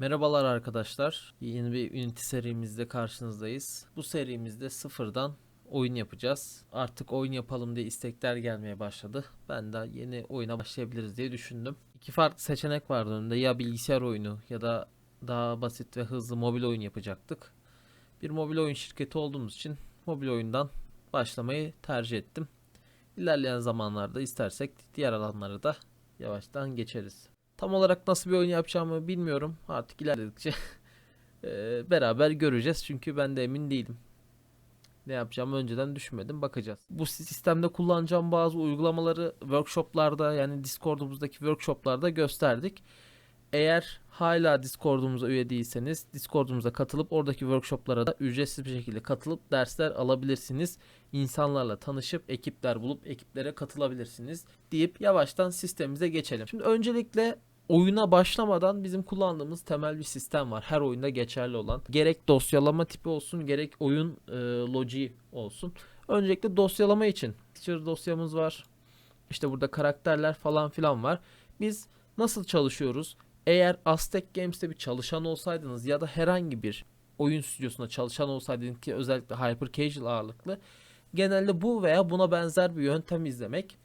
Merhabalar arkadaşlar. Yeni bir Unity serimizde karşınızdayız. Bu serimizde sıfırdan oyun yapacağız. Artık oyun yapalım diye istekler gelmeye başladı. Ben de yeni oyuna başlayabiliriz diye düşündüm. İki farklı seçenek vardı önümde. Ya bilgisayar oyunu ya da daha basit ve hızlı mobil oyun yapacaktık. Bir mobil oyun şirketi olduğumuz için mobil oyundan başlamayı tercih ettim. İlerleyen zamanlarda istersek diğer alanları da yavaştan geçeriz. Tam olarak nasıl bir oyun yapacağımı bilmiyorum. Artık ilerledikçe eee, beraber göreceğiz. Çünkü ben de emin değilim. Ne yapacağımı önceden düşünmedim. Bakacağız. Bu sistemde kullanacağım bazı uygulamaları workshoplarda yani Discord'umuzdaki workshoplarda gösterdik. Eğer hala Discord'umuza üye değilseniz Discord'umuza katılıp oradaki workshoplara da ücretsiz bir şekilde katılıp dersler alabilirsiniz. İnsanlarla tanışıp ekipler bulup ekiplere katılabilirsiniz deyip yavaştan sistemimize geçelim. Şimdi öncelikle oyuna başlamadan bizim kullandığımız temel bir sistem var. Her oyunda geçerli olan. Gerek dosyalama tipi olsun gerek oyun e, logiği olsun. Öncelikle dosyalama için teacher dosyamız var. İşte burada karakterler falan filan var. Biz nasıl çalışıyoruz? Eğer Aztec Games'te bir çalışan olsaydınız ya da herhangi bir oyun stüdyosunda çalışan olsaydınız ki özellikle hyper casual ağırlıklı genelde bu veya buna benzer bir yöntem izlemek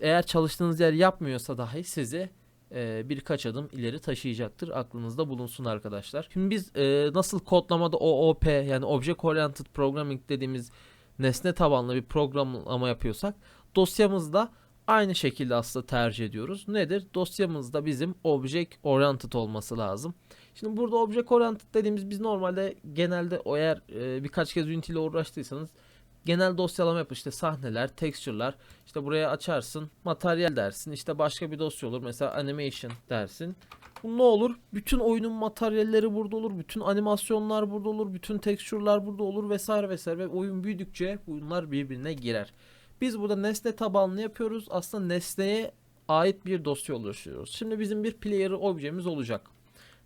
eğer çalıştığınız yer yapmıyorsa dahi sizi e, birkaç adım ileri taşıyacaktır. Aklınızda bulunsun arkadaşlar. Şimdi biz e, nasıl kodlamada OOP yani Object Oriented Programming dediğimiz nesne tabanlı bir programlama yapıyorsak dosyamızda aynı şekilde aslında tercih ediyoruz. Nedir? Dosyamızda bizim Object Oriented olması lazım. Şimdi burada Object Oriented dediğimiz biz normalde genelde o eğer e, birkaç kez Unity ile uğraştıysanız genel dosyalama yap işte sahneler, texture'lar işte buraya açarsın materyal dersin işte başka bir dosya olur mesela animation dersin. Bu ne olur? Bütün oyunun materyalleri burada olur, bütün animasyonlar burada olur, bütün texture'lar burada olur vesaire vesaire ve oyun büyüdükçe bunlar birbirine girer. Biz burada nesne tabanlı yapıyoruz. Aslında nesneye ait bir dosya oluşturuyoruz. Şimdi bizim bir player objemiz olacak.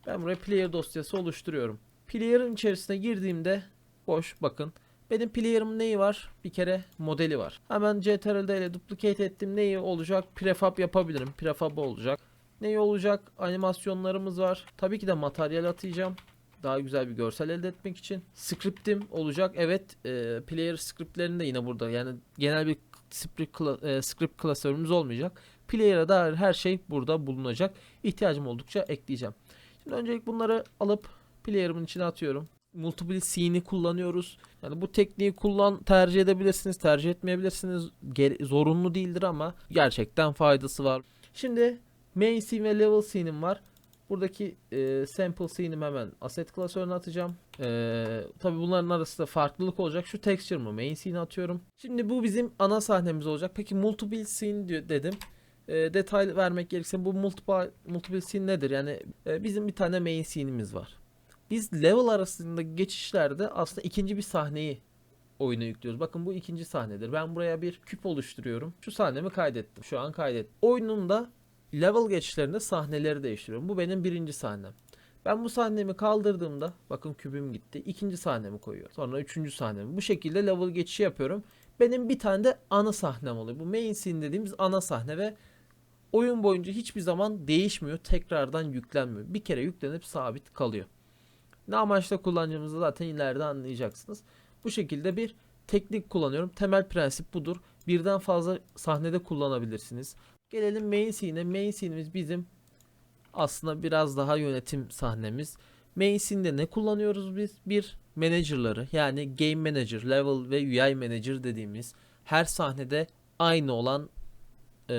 Ben buraya player dosyası oluşturuyorum. Player'ın içerisine girdiğimde boş bakın. Benim player'ımın neyi var? Bir kere modeli var. Hemen CTRL'de ile duplicate ettim. Neyi olacak? Prefab yapabilirim. Prefab olacak. Neyi olacak? Animasyonlarımız var. Tabii ki de materyal atayacağım. Daha güzel bir görsel elde etmek için. Script'im olacak. Evet, e, player script'lerinde yine burada. Yani genel bir script, e, script klasörümüz olmayacak. Player'a dair her şey burada bulunacak. İhtiyacım oldukça ekleyeceğim. Şimdi öncelik bunları alıp player'ımın içine atıyorum. Multiple scene'i kullanıyoruz. Yani bu tekniği kullan tercih edebilirsiniz, tercih etmeyebilirsiniz. Gere- zorunlu değildir ama gerçekten faydası var. Şimdi main scene ve level scene'im var. Buradaki e, sample scene'imi hemen asset klasörüne atacağım. E, tabii bunların arasında farklılık olacak. Şu texture'ımı main scene atıyorum. Şimdi bu bizim ana sahnemiz olacak. Peki multiple scene diyor, dedim. E, detay vermek gerekirse bu multiple, multiple scene nedir? Yani e, bizim bir tane main scene'imiz var. Biz level arasında geçişlerde aslında ikinci bir sahneyi oyuna yüklüyoruz. Bakın bu ikinci sahnedir. Ben buraya bir küp oluşturuyorum. Şu sahnemi kaydettim. Şu an kaydettim. Oyunun da level geçişlerinde sahneleri değiştiriyorum. Bu benim birinci sahnem. Ben bu sahnemi kaldırdığımda bakın kübüm gitti. İkinci sahnemi koyuyorum. Sonra üçüncü sahnemi. Bu şekilde level geçişi yapıyorum. Benim bir tane de ana sahnem oluyor. Bu main scene dediğimiz ana sahne ve oyun boyunca hiçbir zaman değişmiyor. Tekrardan yüklenmiyor. Bir kere yüklenip sabit kalıyor. Ne amaçla kullanacağımızı zaten ileride anlayacaksınız. Bu şekilde bir teknik kullanıyorum. Temel prensip budur. Birden fazla sahnede kullanabilirsiniz. Gelelim main scene'e. Main scene'imiz bizim aslında biraz daha yönetim sahnemiz. Main scene'de ne kullanıyoruz biz? Bir manager'ları yani game manager, level ve UI manager dediğimiz her sahnede aynı olan e,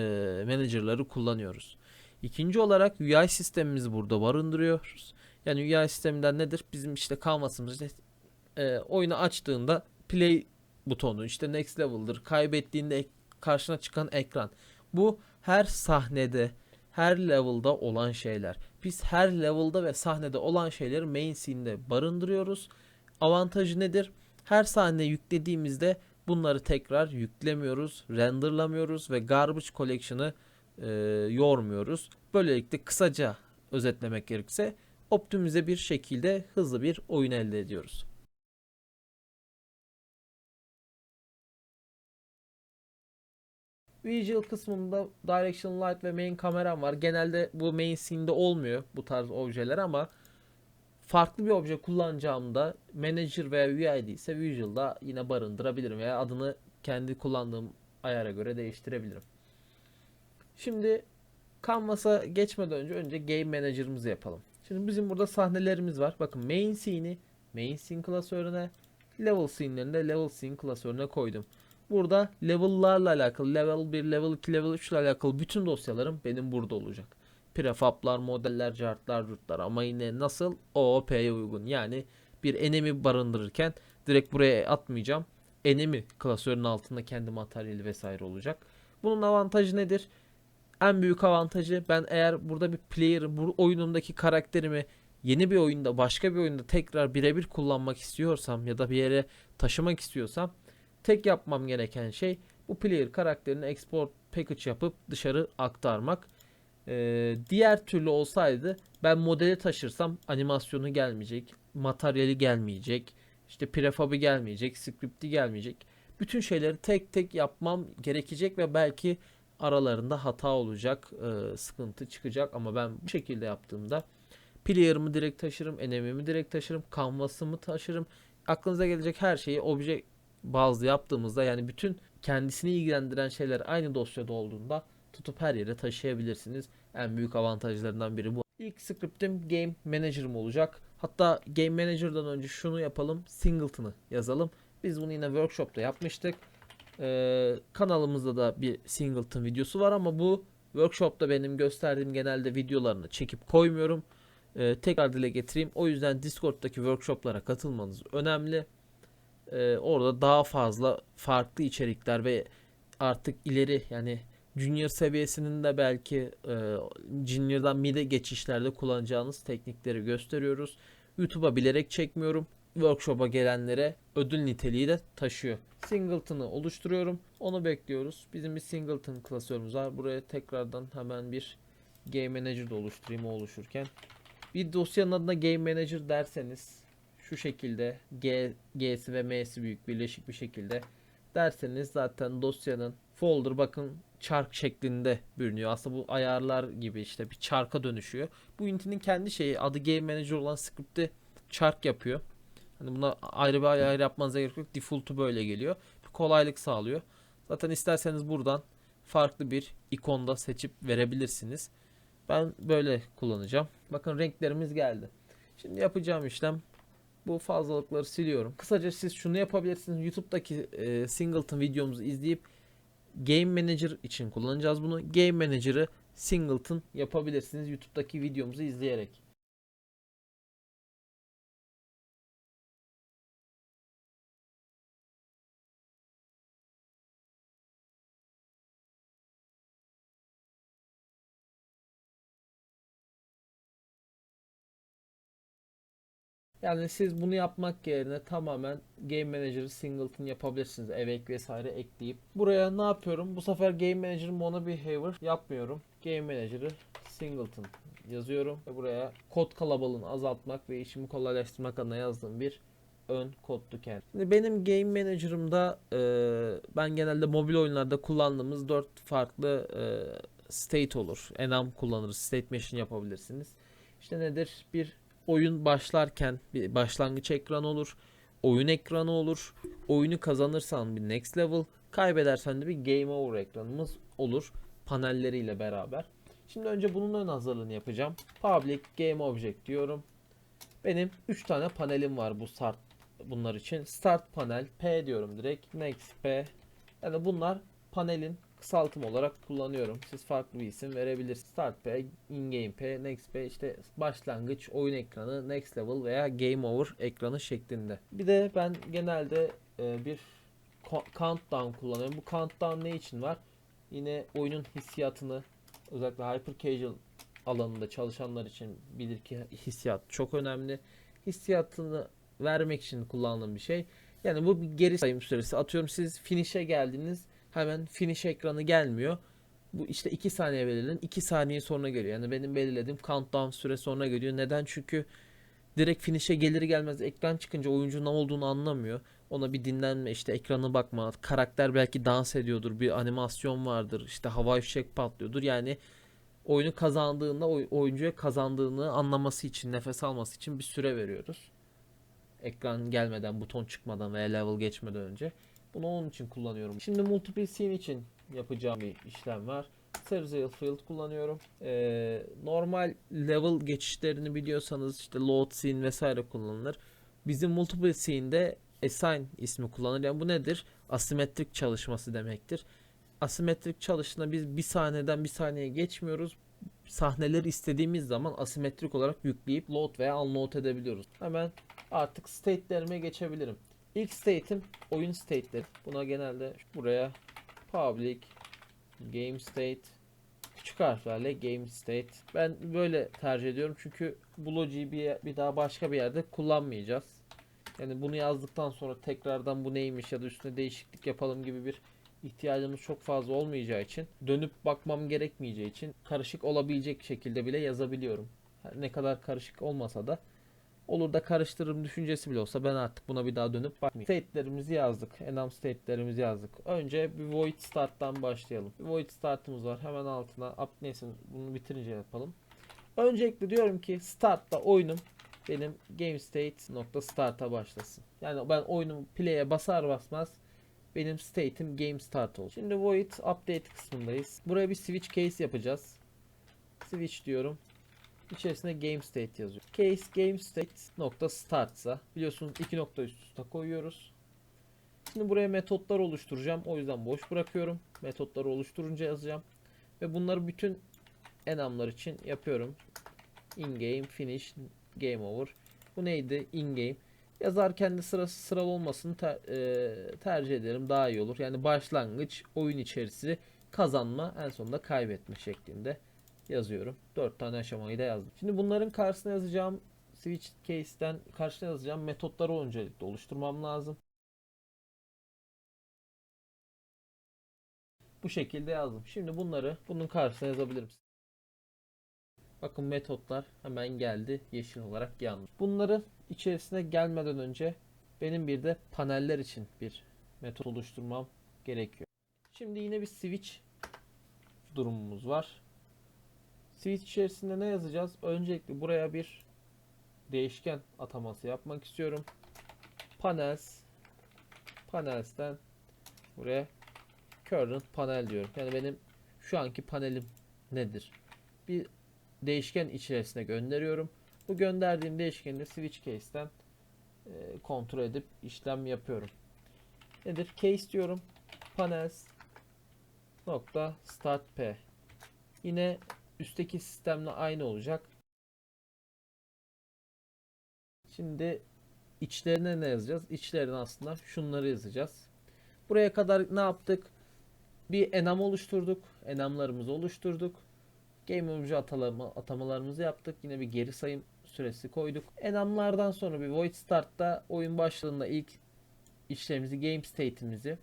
manager'ları kullanıyoruz. İkinci olarak UI sistemimizi burada barındırıyoruz. Yani UI sisteminden nedir? Bizim işte canvas'ımız işte, e, oyunu açtığında play butonu işte next level'dır. Kaybettiğinde karşına çıkan ekran. Bu her sahnede, her level'da olan şeyler. Biz her level'da ve sahnede olan şeyleri main scene'de barındırıyoruz. Avantajı nedir? Her sahne yüklediğimizde bunları tekrar yüklemiyoruz, renderlamıyoruz ve garbage collection'ı e, yormuyoruz. Böylelikle kısaca özetlemek gerekirse optimize bir şekilde hızlı bir oyun elde ediyoruz. Visual kısmında Direction Light ve Main kameram var. Genelde bu main scene'de olmuyor bu tarz objeler ama farklı bir obje kullanacağımda Manager veya UID ise Visual'da yine barındırabilirim veya adını kendi kullandığım ayara göre değiştirebilirim. Şimdi Canvas'a geçmeden önce önce Game Manager'ımızı yapalım. Şimdi bizim burada sahnelerimiz var. Bakın main scene'i main scene klasörüne, level scene'lerini de level scene klasörüne koydum. Burada level'larla alakalı level 1, level 2, level 3 ile alakalı bütün dosyalarım benim burada olacak. Prefablar, modeller, cartlar, rutlar ama yine nasıl OOP'ye uygun. Yani bir enemy barındırırken direkt buraya atmayacağım. Enemy klasörünün altında kendi materyali vesaire olacak. Bunun avantajı nedir? En büyük avantajı ben eğer burada bir player bu oyunumdaki karakterimi yeni bir oyunda başka bir oyunda tekrar birebir kullanmak istiyorsam ya da bir yere taşımak istiyorsam tek yapmam gereken şey bu player karakterini export package yapıp dışarı aktarmak. Ee, diğer türlü olsaydı ben modeli taşırsam animasyonu gelmeyecek, materyali gelmeyecek, işte prefabı gelmeyecek, script'i gelmeyecek. Bütün şeyleri tek tek yapmam gerekecek ve belki aralarında hata olacak, e, sıkıntı çıkacak ama ben bu şekilde yaptığımda player'ımı direkt taşırım, enemimi direkt taşırım, canvas'ımı taşırım. Aklınıza gelecek her şeyi obje bazlı yaptığımızda yani bütün kendisini ilgilendiren şeyler aynı dosyada olduğunda tutup her yere taşıyabilirsiniz. En büyük avantajlarından biri bu. İlk script'im Game Manager'ım olacak. Hatta Game Manager'dan önce şunu yapalım. Singleton'ı yazalım. Biz bunu yine workshop'ta yapmıştık. Ee, kanalımızda da bir Singleton videosu var ama bu workshop'ta benim gösterdiğim genelde videolarını çekip koymuyorum. Ee, tekrar dile getireyim. O yüzden Discord'daki workshop'lara katılmanız önemli. Ee, orada daha fazla farklı içerikler ve artık ileri yani junior seviyesinin de belki e, junior'dan mid'e geçişlerde kullanacağınız teknikleri gösteriyoruz. YouTube'a bilerek çekmiyorum. Workshop'a gelenlere ödül niteliği de taşıyor. Singleton'ı oluşturuyorum. Onu bekliyoruz. Bizim bir Singleton klasörümüz var. Buraya tekrardan hemen bir Game Manager da oluşturayım o oluşurken. Bir dosyanın adına Game Manager derseniz şu şekilde G, G'si ve M'si büyük birleşik bir şekilde derseniz zaten dosyanın folder bakın çark şeklinde bürünüyor. Aslında bu ayarlar gibi işte bir çarka dönüşüyor. Bu Unity'nin kendi şeyi adı Game Manager olan script'i çark yapıyor. Hani buna ayrı bir ayar yapmanıza gerek yok. Default'u böyle geliyor. Bir kolaylık sağlıyor. Zaten isterseniz buradan farklı bir ikonda seçip verebilirsiniz. Ben böyle kullanacağım. Bakın renklerimiz geldi. Şimdi yapacağım işlem bu fazlalıkları siliyorum. Kısaca siz şunu yapabilirsiniz. YouTube'daki e, Singleton videomuzu izleyip Game Manager için kullanacağız bunu. Game Manager'ı Singleton yapabilirsiniz YouTube'daki videomuzu izleyerek. Yani siz bunu yapmak yerine tamamen Game Manager'ı Singleton yapabilirsiniz. Evek vesaire ekleyip. Buraya ne yapıyorum? Bu sefer Game Manager Mono Behavior yapmıyorum. Game Manager'ı Singleton yazıyorum. Ve buraya kod kalabalığını azaltmak ve işimi kolaylaştırmak adına yazdığım bir ön kodlu kendi. Şimdi benim Game Manager'ımda e, ben genelde mobil oyunlarda kullandığımız 4 farklı e, state olur. Enam kullanırız. State machine yapabilirsiniz. İşte nedir? Bir oyun başlarken bir başlangıç ekranı olur. Oyun ekranı olur. Oyunu kazanırsan bir next level, kaybedersen de bir game over ekranımız olur panelleriyle beraber. Şimdi önce bunun ön hazırlığını yapacağım. Public game object diyorum. Benim 3 tane panelim var bu start bunlar için. Start panel P diyorum direkt. Next P. Yani bunlar panelin kısaltım olarak kullanıyorum. Siz farklı bir isim verebilirsiniz. Start P, In Game P, Next P işte başlangıç, oyun ekranı, Next Level veya Game Over ekranı şeklinde. Bir de ben genelde e, bir countdown kullanıyorum. Bu countdown ne için var? Yine oyunun hissiyatını özellikle hyper casual alanında çalışanlar için bilir ki hissiyat çok önemli. Hissiyatını vermek için kullandığım bir şey. Yani bu bir geri sayım süresi. Atıyorum siz finish'e geldiniz hemen finish ekranı gelmiyor. Bu işte 2 saniye belirlen 2 saniye sonra geliyor. Yani benim belirlediğim countdown süre sonra geliyor. Neden? Çünkü direkt finish'e gelir gelmez ekran çıkınca oyuncu ne olduğunu anlamıyor. Ona bir dinlenme işte ekrana bakma. Karakter belki dans ediyordur. Bir animasyon vardır. işte hava fişek patlıyordur. Yani oyunu kazandığında oy- oyuncuya kazandığını anlaması için, nefes alması için bir süre veriyoruz. Ekran gelmeden, buton çıkmadan veya level geçmeden önce. Bunu onun için kullanıyorum. Şimdi multiple scene için yapacağım bir işlem var. Serial field kullanıyorum. Ee, normal level geçişlerini biliyorsanız işte load scene vesaire kullanılır. Bizim multiple scene'de assign ismi kullanılır. Yani bu nedir? Asimetrik çalışması demektir. Asimetrik çalışına biz bir sahneden bir sahneye geçmiyoruz. Sahneleri istediğimiz zaman asimetrik olarak yükleyip load veya unload edebiliyoruz. Hemen artık state'lerime geçebilirim. İlk state'im oyun state'leri. Buna genelde buraya public game state küçük harflerle game state. Ben böyle tercih ediyorum çünkü bu logiyi bir, bir daha başka bir yerde kullanmayacağız. Yani bunu yazdıktan sonra tekrardan bu neymiş ya da üstüne değişiklik yapalım gibi bir ihtiyacımız çok fazla olmayacağı için dönüp bakmam gerekmeyeceği için karışık olabilecek şekilde bile yazabiliyorum. Ne kadar karışık olmasa da olur da karıştırırım düşüncesi bile olsa ben artık buna bir daha dönüp bakmayayım. State'lerimizi yazdık. Enum state'lerimizi yazdık. Önce bir void start'tan başlayalım. Bir void start'ımız var. Hemen altına neyse bunu bitirince yapalım. Öncelikle diyorum ki start'ta oyunum benim game state nokta start'a başlasın. Yani ben oyunu play'e basar basmaz benim state'im game start olacak. Şimdi void update kısmındayız. Buraya bir switch case yapacağız. Switch diyorum. İçerisine game state yazıyor. Case game state nokta startsa biliyorsunuz iki nokta üst üste koyuyoruz. Şimdi buraya metotlar oluşturacağım. O yüzden boş bırakıyorum. Metotları oluşturunca yazacağım. Ve bunları bütün enamlar için yapıyorum. In game, finish, game over. Bu neydi? In game. Yazarken de sırası sıralı olmasını ter- e, tercih ederim. Daha iyi olur. Yani başlangıç, oyun içerisi, kazanma, en sonunda kaybetme şeklinde yazıyorum. 4 tane aşamayı da yazdım. Şimdi bunların karşısına yazacağım switch case'ten karşısına yazacağım metotları öncelikle oluşturmam lazım. Bu şekilde yazdım. Şimdi bunları bunun karşısına yazabilirim. Bakın metotlar hemen geldi yeşil olarak yandı. Bunları içerisine gelmeden önce benim bir de paneller için bir metot oluşturmam gerekiyor. Şimdi yine bir switch durumumuz var. Switch içerisinde ne yazacağız? Öncelikle buraya bir değişken ataması yapmak istiyorum. Panels Panels'ten buraya current panel diyorum. Yani benim şu anki panelim nedir? Bir değişken içerisine gönderiyorum. Bu gönderdiğim değişkeni de switch case'ten e, kontrol edip işlem yapıyorum. Nedir? Case diyorum. Panels nokta start p. Yine üstteki sistemle aynı olacak. Şimdi içlerine ne yazacağız? İçlerine aslında şunları yazacağız. Buraya kadar ne yaptık? Bir enam oluşturduk. Enamlarımızı oluşturduk. Game Object atalama, atamalarımızı yaptık. Yine bir geri sayım süresi koyduk. Enamlardan sonra bir void start'ta oyun başladığında ilk işlemimizi game state'imizi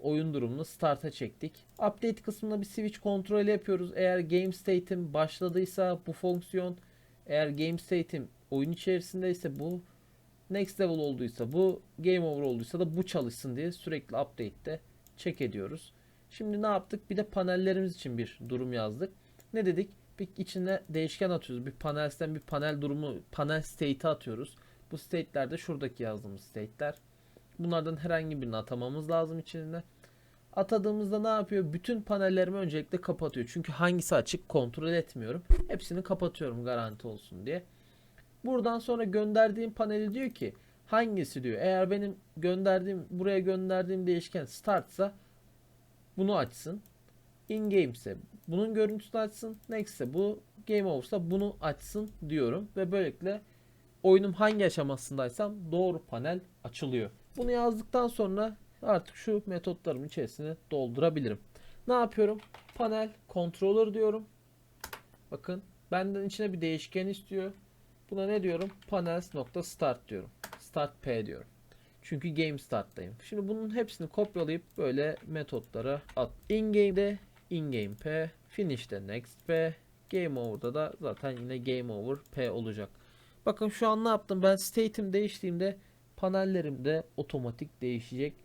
oyun durumunu start'a çektik. Update kısmında bir switch kontrolü yapıyoruz. Eğer game state'im başladıysa bu fonksiyon eğer game state'im oyun içerisindeyse bu next level olduysa bu game over olduysa da bu çalışsın diye sürekli update'te check ediyoruz. Şimdi ne yaptık? Bir de panellerimiz için bir durum yazdık. Ne dedik? Bir içine değişken atıyoruz. Bir panelden bir panel durumu, panel state'i atıyoruz. Bu state'ler de şuradaki yazdığımız state'ler. Bunlardan herhangi birini atamamız lazım içine. Atadığımızda ne yapıyor? Bütün panellerimi öncelikle kapatıyor. Çünkü hangisi açık kontrol etmiyorum. Hepsini kapatıyorum garanti olsun diye. Buradan sonra gönderdiğim paneli diyor ki hangisi diyor. Eğer benim gönderdiğim buraya gönderdiğim değişken startsa bunu açsın. In game bunun görüntüsünü açsın. Next bu game over'sa bunu açsın diyorum ve böylelikle oyunum hangi aşamasındaysam doğru panel açılıyor. Bunu yazdıktan sonra artık şu metotlarımın içerisine doldurabilirim. Ne yapıyorum? Panel controller diyorum. Bakın benden içine bir değişken istiyor. Buna ne diyorum? Panels nokta start diyorum. Start p diyorum. Çünkü game start'tayım. Şimdi bunun hepsini kopyalayıp böyle metotlara at. In game'de in game p, finish'te next p, game over'da da zaten yine game over p olacak. Bakın şu an ne yaptım? Ben state'im değiştiğimde panellerim de otomatik değişecek.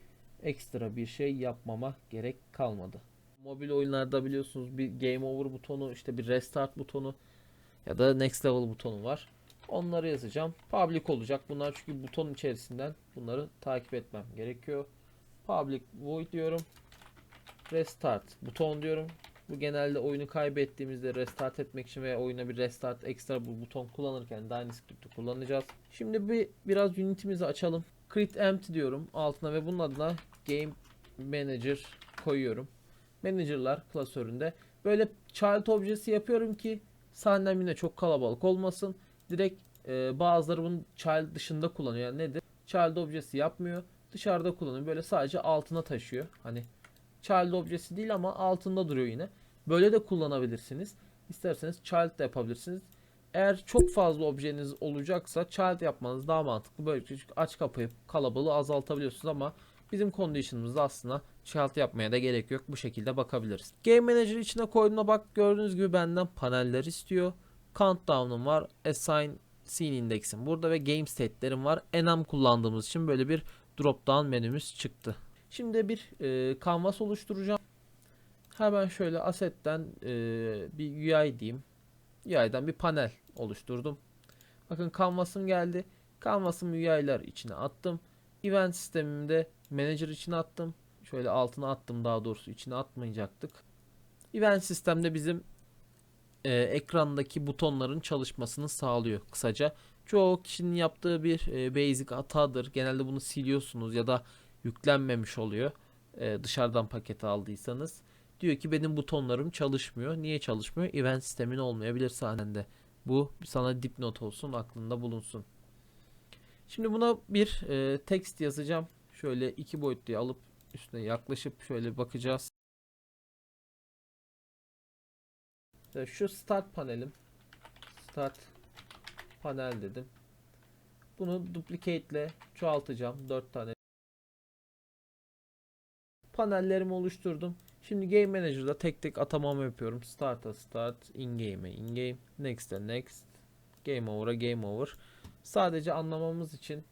Ekstra bir şey yapmama gerek kalmadı. Mobil oyunlarda biliyorsunuz bir game over butonu, işte bir restart butonu ya da next level butonu var. Onları yazacağım. Public olacak. Bunlar çünkü butonun içerisinden bunları takip etmem gerekiyor. Public void diyorum. Restart buton diyorum. Bu genelde oyunu kaybettiğimizde restart etmek için veya oyuna bir restart ekstra bu buton kullanırken Dynascript'i kullanacağız. Şimdi bir biraz Unity'mizi açalım. Create empty diyorum altına ve bunun adına Game Manager koyuyorum. Manager'lar klasöründe böyle child objesi yapıyorum ki sahnem yine çok kalabalık olmasın. Direkt e, bazıları bunu child dışında kullanıyor. Yani nedir? Child objesi yapmıyor. Dışarıda kullanıyor. Böyle sadece altına taşıyor. Hani child objesi değil ama altında duruyor yine. Böyle de kullanabilirsiniz. İsterseniz child de yapabilirsiniz. Eğer çok fazla objeniz olacaksa child yapmanız daha mantıklı. Böylece aç kapayı kalabalığı azaltabiliyorsunuz ama bizim condition'ımızda aslında child yapmaya da gerek yok. Bu şekilde bakabiliriz. Game Manager içine koyduğuna bak gördüğünüz gibi benden paneller istiyor. Countdown'um var. Assign Scene Index'im burada ve Game State'lerim var. Enum kullandığımız için böyle bir drop down menümüz çıktı. Şimdi bir e, canvas oluşturacağım. Hemen şöyle asset'ten e, bir UI diyeyim. UI'den bir panel oluşturdum. Bakın canvas'ım geldi. Canvas'ım UI'ler içine attım. Event sistemimde manager içine attım. Şöyle altına attım daha doğrusu içine atmayacaktık. Event sistemde bizim e, ekrandaki butonların çalışmasını sağlıyor kısaca. Çoğu kişinin yaptığı bir e, basic hatadır. Genelde bunu siliyorsunuz ya da yüklenmemiş oluyor. E, dışarıdan paketi aldıysanız. Diyor ki benim butonlarım çalışmıyor. Niye çalışmıyor? Event sistemin olmayabilir sahnende. Bu sana dipnot olsun aklında bulunsun. Şimdi buna bir e, text yazacağım. Şöyle iki boyutlu alıp üstüne yaklaşıp şöyle bakacağız. İşte Şu start panelim. Start panel dedim. Bunu duplicate ile çoğaltacağım. 4 tane. Panellerimi oluşturdum. Şimdi Game Manager'da tek tek atamamı yapıyorum. Start'a start, in game'e in game, next'e next, game over'a game over. Sadece anlamamız için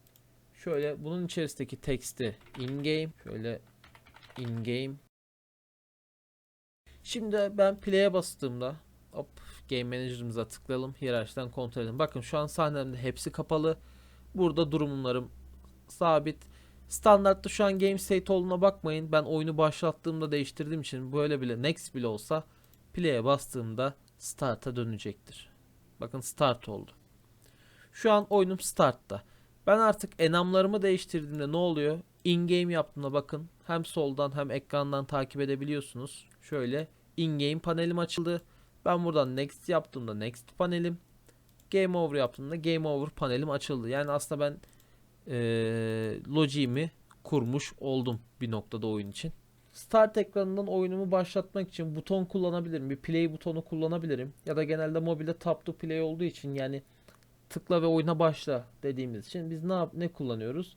şöyle bunun içerisindeki text'i in game, şöyle in game. Şimdi ben play'e bastığımda hop Game Manager'ımıza tıklayalım. Hiyerarşiden kontrol edelim. Bakın şu an sahnemde hepsi kapalı. Burada durumlarım sabit. Standartta şu an game state olduğuna bakmayın. Ben oyunu başlattığımda değiştirdiğim için böyle bile next bile olsa play'e bastığımda start'a dönecektir. Bakın start oldu. Şu an oyunum start'ta. Ben artık enamlarımı değiştirdiğimde ne oluyor? In game yaptığımda bakın hem soldan hem ekrandan takip edebiliyorsunuz. Şöyle in game panelim açıldı. Ben buradan next yaptığımda next panelim. Game over yaptığımda game over panelim açıldı. Yani aslında ben eee logic'imi kurmuş oldum bir noktada oyun için. Start ekranından oyunumu başlatmak için buton kullanabilirim. Bir play butonu kullanabilirim. Ya da genelde mobilde tap to play olduğu için yani tıkla ve oyuna başla dediğimiz için biz ne yap ne kullanıyoruz?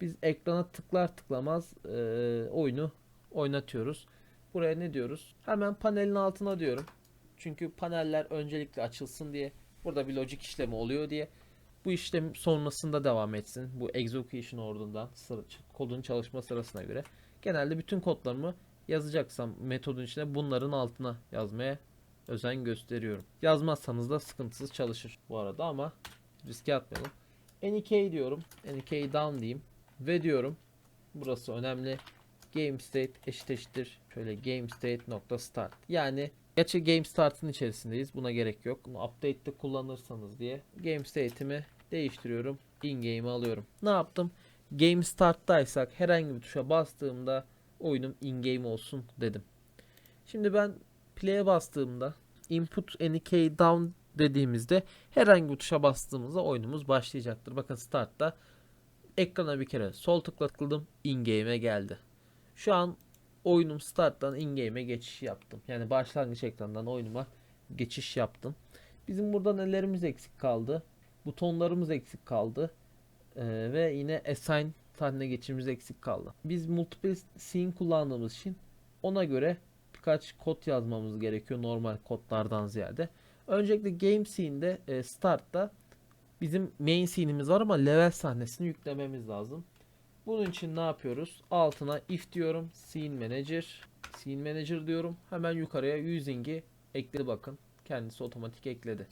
Biz ekrana tıklar tıklamaz eee, oyunu oynatıyoruz. Buraya ne diyoruz? Hemen panelin altına diyorum. Çünkü paneller öncelikle açılsın diye burada bir logic işlemi oluyor diye bu işlem sonrasında devam etsin. Bu execution ordundan sıra, kodun çalışma sırasına göre. Genelde bütün kodlarımı yazacaksam metodun içine bunların altına yazmaya özen gösteriyorum. Yazmazsanız da sıkıntısız çalışır bu arada ama riske atmayalım. NK diyorum. NK down diyeyim. Ve diyorum. Burası önemli. Game state eşit eşittir. Şöyle game state nokta start. Yani Gerçi game start'ın içerisindeyiz. Buna gerek yok. Bunu update'te kullanırsanız diye game state'imi değiştiriyorum. In game'i alıyorum. Ne yaptım? Game start'taysak herhangi bir tuşa bastığımda oyunum in game olsun dedim. Şimdi ben play'e bastığımda input NK down dediğimizde herhangi bir tuşa bastığımızda oyunumuz başlayacaktır. Bakın start'ta ekrana bir kere sol tıkla tıkladım in game'e geldi. Şu an oyunum starttan in-game'e geçiş yaptım. Yani başlangıç ekranından oyunuma geçiş yaptım. Bizim burada nelerimiz eksik kaldı? Butonlarımız eksik kaldı. Ee, ve yine assign sahne geçişimiz eksik kaldı. Biz multiple scene kullandığımız için ona göre birkaç kod yazmamız gerekiyor normal kodlardan ziyade. Öncelikle game scene'de e, start'ta bizim main scene'imiz var ama level sahnesini yüklememiz lazım. Bunun için ne yapıyoruz? Altına if diyorum. Scene Manager. Scene Manager diyorum. Hemen yukarıya using'i ekledi bakın. Kendisi otomatik ekledi.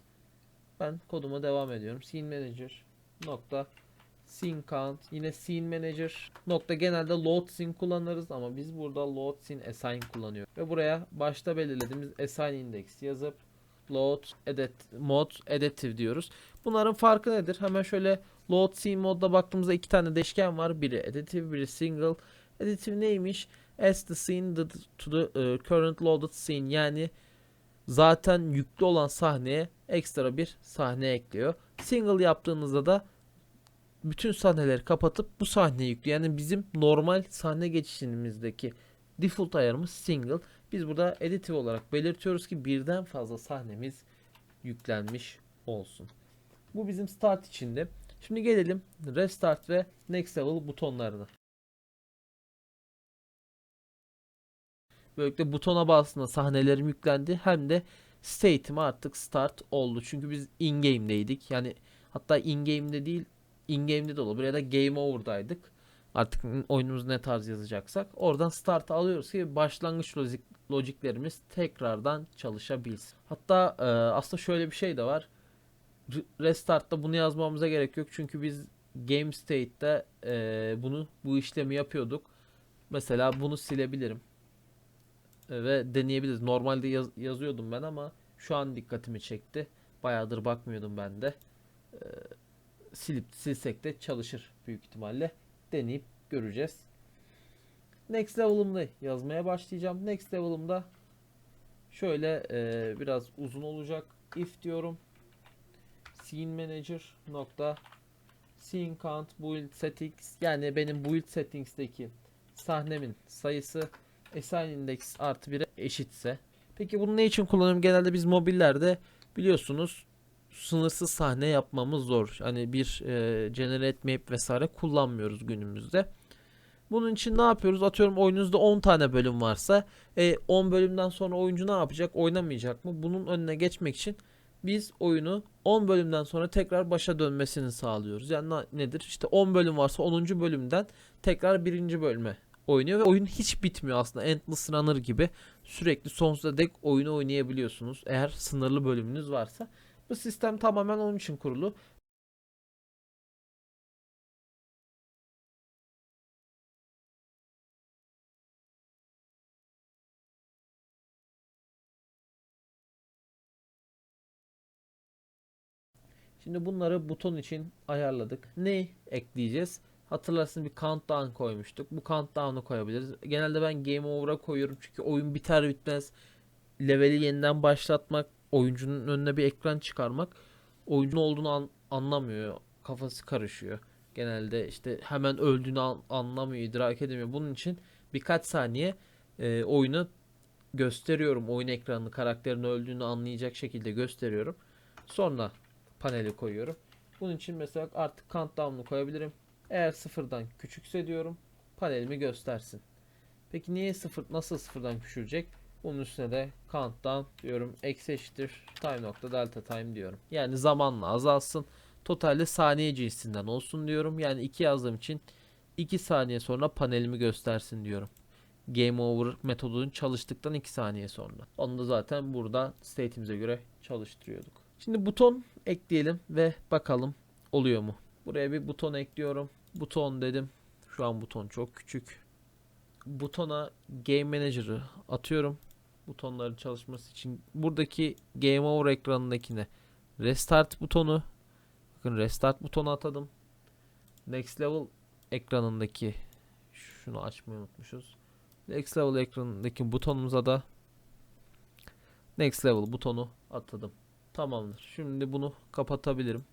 Ben koduma devam ediyorum. Scene Manager nokta scene count yine scene manager nokta genelde load scene kullanırız ama biz burada load scene assign kullanıyoruz ve buraya başta belirlediğimiz assign index yazıp load edit mod additive diyoruz. Bunların farkı nedir? Hemen şöyle load scene modda baktığımızda iki tane değişken var. Biri additive, biri single. Additive neymiş? As the scene to the uh, current loaded scene yani zaten yüklü olan sahneye ekstra bir sahne ekliyor. Single yaptığınızda da bütün sahneleri kapatıp bu sahneyi yüklüyor. Yani bizim normal sahne geçişimizdeki default ayarımız single. Biz burada additive olarak belirtiyoruz ki birden fazla sahnemiz yüklenmiş olsun. Bu bizim start içinde. Şimdi gelelim restart ve next level butonlarına. Böylelikle butona bastığında sahnelerim yüklendi hem de state'im artık start oldu. Çünkü biz in game'deydik. Yani hatta in game'de değil in game'de de olur. Buraya da game over'daydık. Artık oyunumuz ne tarz yazacaksak oradan start alıyoruz ki başlangıç lojik, logiklerimiz tekrardan çalışabilsin. Hatta e, aslında şöyle bir şey de var. Restart'ta bunu yazmamıza gerek yok. Çünkü biz game state'te e, bunu bu işlemi yapıyorduk. Mesela bunu silebilirim. E, ve deneyebiliriz. Normalde yaz- yazıyordum ben ama şu an dikkatimi çekti. Bayağıdır bakmıyordum ben de. E, silip silsek de çalışır büyük ihtimalle. Deneyip göreceğiz. Next level'ımda yazmaya başlayacağım. Next level'ımda şöyle e, biraz uzun olacak. If diyorum. Scene Manager nokta Scene count build settings yani benim build settings'teki sahnemin sayısı assign index artı 1'e eşitse. Peki bunu ne için kullanıyorum? Genelde biz mobillerde biliyorsunuz sınırsız sahne yapmamız zor. Hani bir e, generate map vesaire kullanmıyoruz günümüzde. Bunun için ne yapıyoruz? Atıyorum oyununuzda 10 tane bölüm varsa e, 10 bölümden sonra oyuncu ne yapacak? Oynamayacak mı? Bunun önüne geçmek için biz oyunu 10 bölümden sonra tekrar başa dönmesini sağlıyoruz. Yani nedir? İşte 10 bölüm varsa 10. bölümden tekrar 1. bölüme oynuyor ve oyun hiç bitmiyor aslında. Endless Runner gibi sürekli sonsuza dek oyunu oynayabiliyorsunuz. Eğer sınırlı bölümünüz varsa. Bu sistem tamamen onun için kurulu. Şimdi bunları buton için ayarladık. Ne ekleyeceğiz? Hatırlarsın bir countdown koymuştuk. Bu countdown'u koyabiliriz. Genelde ben game over'a koyuyorum çünkü oyun biter bitmez leveli yeniden başlatmak, oyuncunun önüne bir ekran çıkarmak oyuncunun olduğunu an- anlamıyor. Kafası karışıyor. Genelde işte hemen öldüğünü an- anlamıyor, idrak edemiyor. Bunun için birkaç saniye e, oyunu gösteriyorum. Oyun ekranını karakterin öldüğünü anlayacak şekilde gösteriyorum. Sonra paneli koyuyorum. Bunun için mesela artık countdown'u koyabilirim. Eğer sıfırdan küçükse diyorum panelimi göstersin. Peki niye sıfır nasıl sıfırdan küçülecek? Bunun üstüne de countdown diyorum. Eksi eşittir time nokta delta time diyorum. Yani zamanla azalsın. Totalde saniye cinsinden olsun diyorum. Yani 2 yazdığım için 2 saniye sonra panelimi göstersin diyorum. Game over metodunun çalıştıktan 2 saniye sonra. Onu da zaten burada state'imize göre çalıştırıyorduk. Şimdi buton ekleyelim ve bakalım oluyor mu? Buraya bir buton ekliyorum. Buton dedim. Şu an buton çok küçük. Butona Game Manager'ı atıyorum. Butonların çalışması için buradaki Game Over ekranındakine Restart butonu Bakın Restart butonu atadım. Next Level ekranındaki şunu açmayı unutmuşuz. Next Level ekranındaki butonumuza da Next Level butonu atadım. Tamamdır. Şimdi bunu kapatabilirim.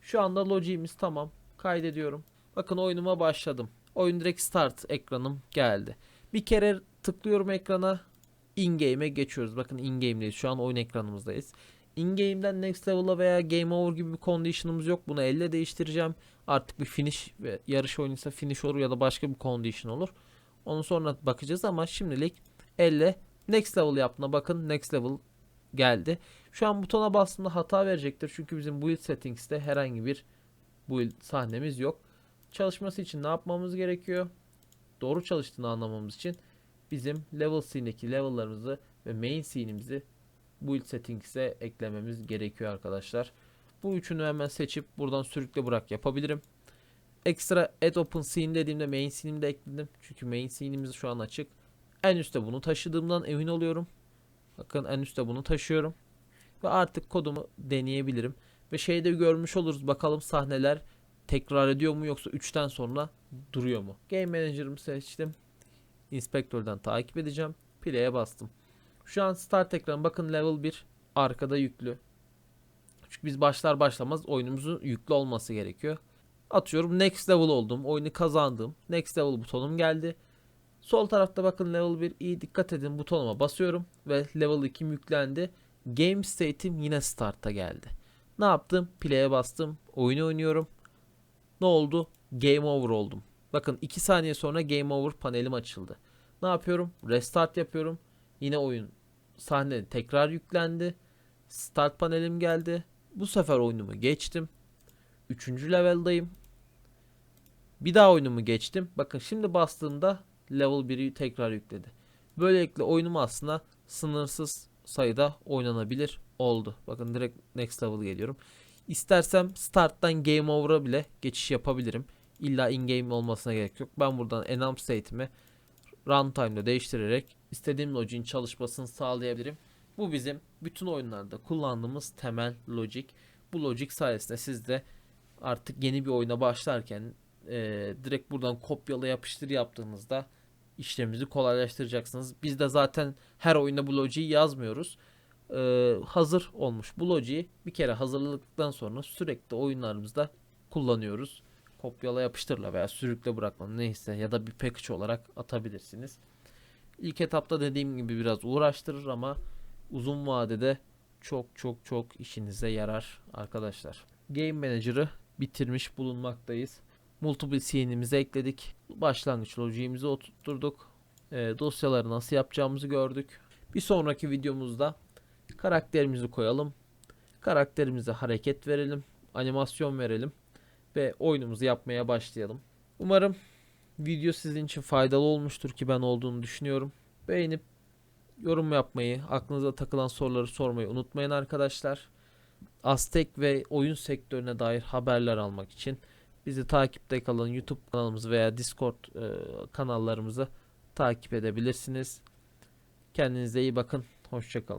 Şu anda logicimiz tamam. Kaydediyorum. Bakın oyunuma başladım. Oyun direkt start ekranım geldi. Bir kere tıklıyorum ekrana. In-game'e geçiyoruz. Bakın in-game'deyiz. Şu an oyun ekranımızdayız. In-game'den next level'a veya game over gibi bir condition'ımız yok. Bunu elle değiştireceğim. Artık bir finish ve yarış oyunuysa finish olur ya da başka bir condition olur. Onu sonra bakacağız ama şimdilik elle next level yaptığına bakın. Next level geldi. Şu an butona bastığımda hata verecektir. Çünkü bizim build settings'te herhangi bir build sahnemiz yok. Çalışması için ne yapmamız gerekiyor? Doğru çalıştığını anlamamız için bizim level scene'deki level'larımızı ve main scene'imizi build settings'e eklememiz gerekiyor arkadaşlar. Bu üçünü hemen seçip buradan sürükle bırak yapabilirim. Ekstra add open scene dediğimde main scene'imi de ekledim. Çünkü main scene'imiz şu an açık. En üstte bunu taşıdığımdan emin oluyorum. Bakın en üstte bunu taşıyorum. Ve artık kodumu deneyebilirim. Ve şeyde görmüş oluruz bakalım sahneler tekrar ediyor mu yoksa 3'ten sonra duruyor mu? Game Manager'ımı seçtim. Inspector'dan takip edeceğim. Play'e bastım. Şu an start ekranı bakın level 1 arkada yüklü. Çünkü biz başlar başlamaz oyunumuzun yüklü olması gerekiyor. Atıyorum next level oldum. Oyunu kazandım. Next level butonum geldi. Sol tarafta bakın level 1 iyi dikkat edin butonuma basıyorum ve level 2 yüklendi. Game state'im yine start'a geldi. Ne yaptım? Play'e bastım. Oyunu oynuyorum. Ne oldu? Game over oldum. Bakın 2 saniye sonra game over panelim açıldı. Ne yapıyorum? Restart yapıyorum. Yine oyun sahne tekrar yüklendi. Start panelim geldi. Bu sefer oyunumu geçtim. Üçüncü level'dayım. Bir daha oyunumu geçtim. Bakın şimdi bastığımda level 1'i tekrar yükledi. Böylelikle oyunum aslında sınırsız sayıda oynanabilir oldu. Bakın direkt next level geliyorum. İstersem starttan game over'a bile geçiş yapabilirim. İlla in game olmasına gerek yok. Ben buradan enum state'imi runtime'da değiştirerek istediğim login çalışmasını sağlayabilirim. Bu bizim bütün oyunlarda kullandığımız temel logic. Bu logic sayesinde siz de artık yeni bir oyuna başlarken e, direkt buradan kopyala yapıştır yaptığınızda işlemimizi kolaylaştıracaksınız. Biz de zaten her oyunda bu yazmıyoruz. E, hazır olmuş bu bir kere hazırladıktan sonra sürekli oyunlarımızda kullanıyoruz. Kopyala yapıştırla veya sürükle bırakma neyse ya da bir package olarak atabilirsiniz. İlk etapta dediğim gibi biraz uğraştırır ama uzun vadede çok çok çok işinize yarar arkadaşlar. Game Manager'ı bitirmiş bulunmaktayız. Multiple scene'imizi ekledik. Başlangıç lojiğimizi oturtturduk. E, dosyaları nasıl yapacağımızı gördük. Bir sonraki videomuzda karakterimizi koyalım. Karakterimize hareket verelim. Animasyon verelim. Ve oyunumuzu yapmaya başlayalım. Umarım video sizin için faydalı olmuştur ki ben olduğunu düşünüyorum. Beğenip yorum yapmayı, aklınıza takılan soruları sormayı unutmayın arkadaşlar. Aztek ve oyun sektörüne dair haberler almak için bizi takipte kalın YouTube kanalımızı veya Discord e, kanallarımızı takip edebilirsiniz. Kendinize iyi bakın. Hoşçakalın.